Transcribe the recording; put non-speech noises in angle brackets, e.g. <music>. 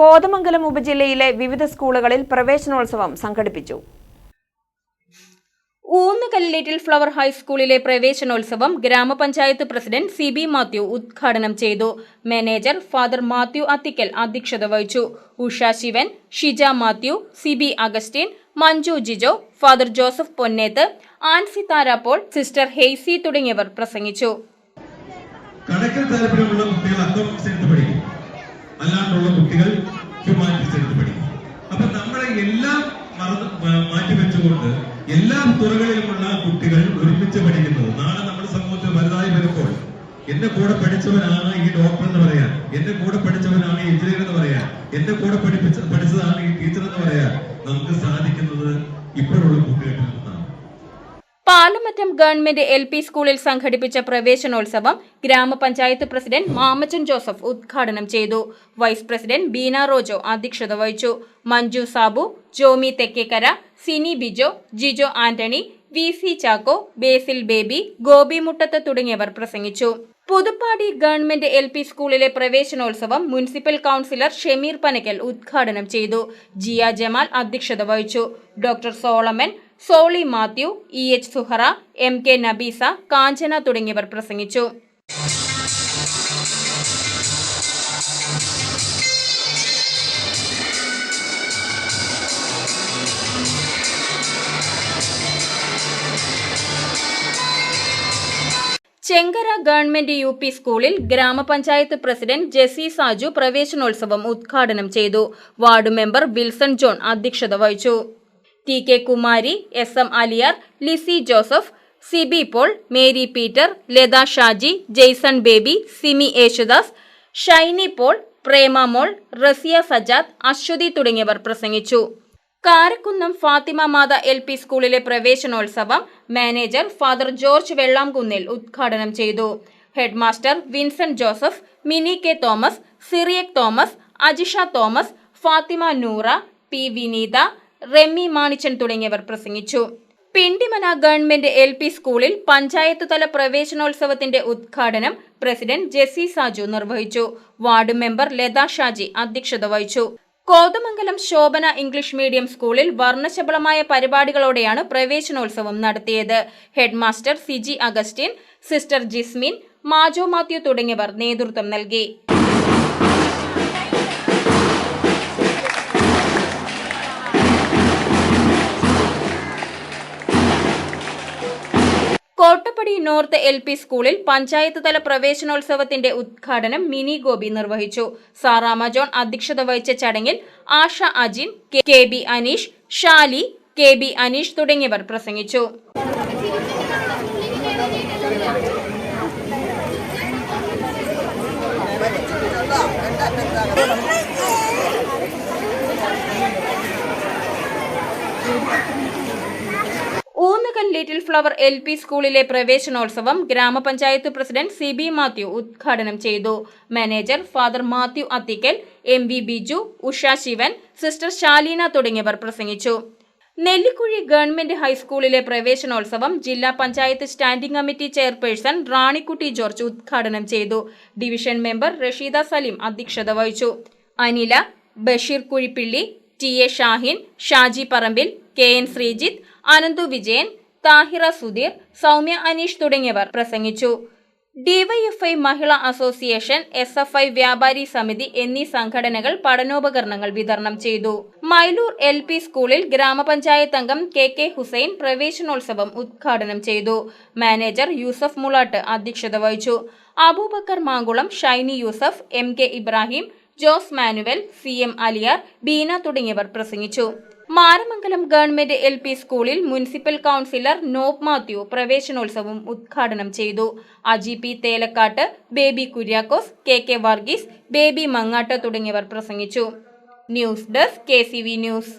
കോതമംഗലം ഉപജില്ലയിലെ വിവിധ സ്കൂളുകളിൽ പ്രവേശനോത്സവം സംഘടിപ്പിച്ചു. ഊന്നുകല്ലേറ്റിൽ ലിറ്റിൽ ഫ്ലവർ ഹൈസ്കൂളിലെ പ്രവേശനോത്സവം ഗ്രാമപഞ്ചായത്ത് പ്രസിഡന്റ് സി ബി മാത്യു ഉദ്ഘാടനം ചെയ്തു. മാനേജർ ഫാദർ മാത്യു അത്തിക്കൽ അധ്യക്ഷത വഹിച്ചു. Usha Sivan Shija Mathew C B Augustine Manju Jijo father Joseph Ponnethu Ancy Tharappol sister Haisy തുടങ്ങിയവർ പ്രസംഗിച്ചു. കണക്കിൽ താല്പര്യമുള്ള കുട്ടികൾ അക്കൗണ്ട്സ് എടുത്ത് പഠിക്കും. അല്ലാണ്ടുള്ള കുട്ടികൾ ഹ്യൂമാനിറ്റീസ് എടുത്ത് പഠിക്കും. അപ്പൊ നമ്മളെ എല്ലാം മറന്ന് മാറ്റിവെച്ചുകൊണ്ട് എല്ലാ തുറകളിലുമുള്ള കുട്ടികൾ ഒരുമിച്ച് പഠിക്കുന്നത്. നാളെ നമ്മുടെ സമൂഹത്തിൽ വലുതായി വരുമ്പോൾ എന്റെ കൂടെ പഠിച്ചവനാണ് ഈ ഡോക്ടർ എന്ന് പറയാൻ എന്റെ കൂടെ പഠിച്ചവനാണ് എഞ്ചിനീയർ എന്ന് പറയാൻ എന്റെ കൂടെ പഠിപ്പിച്ച പഠിച്ചതാണ് ഈ ടീച്ചർ എന്ന് പറയാൻ നമുക്ക് സാധിക്കുന്നത് ഇപ്പോഴുള്ള നിന്നാണ് പാലമറ്റം ഗവൺമെന്റ് എൽ പി സ്കൂളിൽ സംഘടിപ്പിച്ച പ്രവേശനോത്സവം ഗ്രാമപഞ്ചായത്ത് പ്രസിഡന്റ് മാമച്ചൻ ജോസഫ് ഉദ്ഘാടനം ചെയ്തു. വൈസ് പ്രസിഡന്റ് ബീന റോജോ അധ്യക്ഷത വഹിച്ചു. മഞ്ജു സാബു ജോമി തെക്കേക്കര സിനി ബിജോ ജിജോ ആന്റണി വി സി ചാക്കോ ബേസിൽ ബേബി ഗോപി മുട്ടത്ത് തുടങ്ങിയവർ പ്രസംഗിച്ചു. പുതുപ്പാടി ഗവൺമെന്റ് എൽ പി സ്കൂളിലെ പ്രവേശനോത്സവം മുനിസിപ്പൽ കൌൺസിലർ ഷെമീർ പനക്കൽ ഉദ്ഘാടനം ചെയ്തു. ജിയ ജമാൽ അധ്യക്ഷത വഹിച്ചു. Doctor Solomon Soly Mathew E. H. Suhara M. K. Nabeesa Kanchana തുടങ്ങിയവർ പ്രസംഗിച്ചു. ചെങ്കര ഗവൺമെന്റ് യു പി സ്കൂളിൽ ഗ്രാമപഞ്ചായത്ത് പ്രസിഡന്റ് ജെസി സാജു പ്രവേശനോത്സവം ഉദ്ഘാടനം ചെയ്തു. വാർഡ് മെമ്പർ വിൽസൺ ജോൺ അധ്യക്ഷത വഹിച്ചു. T K Kumari S M Aliyar Lissy Joseph Siby Paul Mary Peter Latha Shaji Jaison Baby Simi Yesudas Shiny Paul Prema Mol Raziya Sajad Aswathi തുടങ്ങിയവർ പ്രസംഗിച്ചു. Karakkunnam Fathima Matha L P സ്കൂളിലെ പ്രവേശനോത്സവം manager father George Vellamkunnil ഉദ്ഘാടനം ചെയ്തു. Headmaster Vincent Joseph Mini K Thomas Cyriac Thomas Ajisha Thomas Fathima Noora P Vineetha Remmy Manichan തുടങ്ങിയവർ പ്രസംഗിച്ചു. Pindimana government L P സ്കൂളിൽ പഞ്ചായത്ത് തല പ്രവേശനോത്സവത്തിന്റെ ഉദ്ഘാടനം പ്രസിഡന്റ് ജെസി സാജു നിർവഹിച്ചു. വാർഡ് മെമ്പർ ലത ഷാജി അധ്യക്ഷത വഹിച്ചു. കോതമംഗലം ശോഭന ഇംഗ്ലീഷ് മീഡിയം സ്കൂളിൽ വർണശബളമായ പരിപാടികളോടെയാണ് പ്രവേശനോത്സവം നടത്തിയത്. Headmaster Siji Augustine sister Jismin Majo Mathew തുടങ്ങിയവർ നേതൃത്വം നൽകി. കോട്ടപ്പടി നോർത്ത് എൽ പി സ്കൂളിൽ പഞ്ചായത്ത് തല പ്രവേശനോത്സവത്തിന്റെ ഉദ്ഘാടനം മിനി ഗോപി നിർവഹിച്ചു. സാറാമ ജോൺ അധ്യക്ഷത വഹിച്ച ചടങ്ങിൽ Asha Ajin K B Aneesh Shali K B Aneesh തുടങ്ങിയവർ പ്രസംഗിച്ചു. <laughs> ലിറ്റിൽ ഫ്ലവർ എൽ പി സ്കൂളിലെ പ്രവേശനോത്സവം ഗ്രാമപഞ്ചായത്ത് പ്രസിഡന്റ് സി ബി മാത്യു ഉദ്ഘാടനം ചെയ്തു. Manager father Mathew Athikkal M V Biju Usha Sivan sister Shaleena തുടങ്ങിയവർ പ്രസംഗിച്ചു. നെല്ലിക്കുഴി ഗവൺമെന്റ് ഹൈസ്കൂളിലെ പ്രവേശനോത്സവം ജില്ലാ panchayat standing committee chairperson Ranikutty George ഉദ്ഘാടനം ചെയ്തു. ഡിവിഷൻ മെമ്പർ റഷീദ സലീം അധ്യക്ഷത വഹിച്ചു. Anila Basheer Kuzhippilly T A Shahin Shaji Parambil K N Sreejith Ananthu Vijayan Thahira Sudheer Soumya Aneesh തുടങ്ങിയവർ പ്രസംഗിച്ചു. DYFI Mahila association S F I Vyapari Samithi എന്നീ സംഘടനകൾ പഠനോപകരണങ്ങൾ വിതരണം ചെയ്തു. മൈലൂർ എൽ പി സ്കൂളിൽ ഗ്രാമപഞ്ചായത്ത് അംഗം കെ കെ ഹുസൈൻ പ്രവേശനോത്സവം ഉദ്ഘാടനം ചെയ്തു. മാനേജർ യൂസഫ് മുളാട്ട് അധ്യക്ഷത വഹിച്ചു. Aboobacker Mankulam Shiny Yusuf M K Ibrahim Jose Manuel C M Aliyar Beena തുടങ്ങിയവർ പ്രസംഗിച്ചു. മാരമംഗലം ഗവൺമെന്റ് എൽ പി സ്കൂളിൽ മുനിസിപ്പൽ കൌൺസിലർ നോബ് മാത്യു പ്രവേശനോത്സവം ഉദ്ഘാടനം ചെയ്തു. Aji P Thelakkat Baby Kuriakose K K Varghese Baby Mangatt തുടങ്ങിയവർ പ്രസംഗിച്ചു. News desk K news.